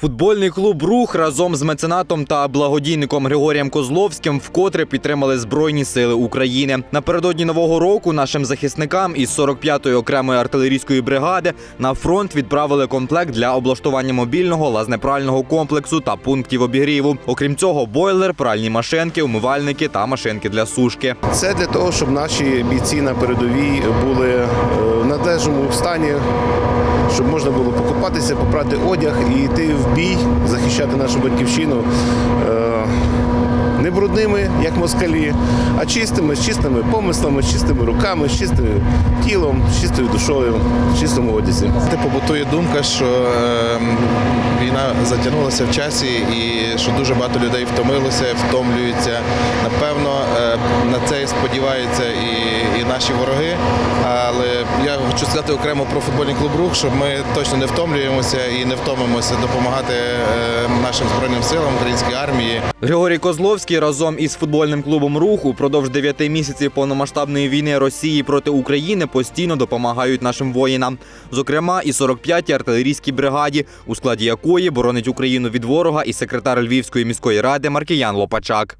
Футбольний клуб Рух разом з меценатом та благодійником Григорієм Козловським вкотре підтримали Збройні сили України. Напередодні нового року нашим захисникам із 45-ї окремої артилерійської бригади на фронт відправили комплект для облаштування мобільного лазнепрального комплексу та пунктів обігріву. Окрім цього, бойлер, пральні машинки, умивальники та машинки для сушки. Це для того, щоб наші бійці на передовій були е, в належному стані, щоб можна було покупатися, попрати одяг і йти в бій, захищати нашу батьківщину. е, Не брудними, як москалі, а чистими, з чистими помислами, з чистими руками, з чистим тілом, з чистою душою, в чистому одязі. Типу побутує думка, що е, війна затягнулася в часі і що дуже багато людей втомилося, втомлюються. Напевно, е, на це сподіваються і, і наші вороги. Але хочу сказати окремо про футбольний клуб рух, щоб ми точно не втомлюємося і не втомимося допомагати е, нашим збройним силам українській армії. Григорій Козловський разом із футбольним клубом Рух упродовж 9 місяців повномасштабної війни Росії проти України постійно допомагають нашим воїнам. Зокрема, і 45-й артилерійській бригаді, у складі якої боронить Україну від ворога і секретар Львівської міської ради Маркіян Лопачак.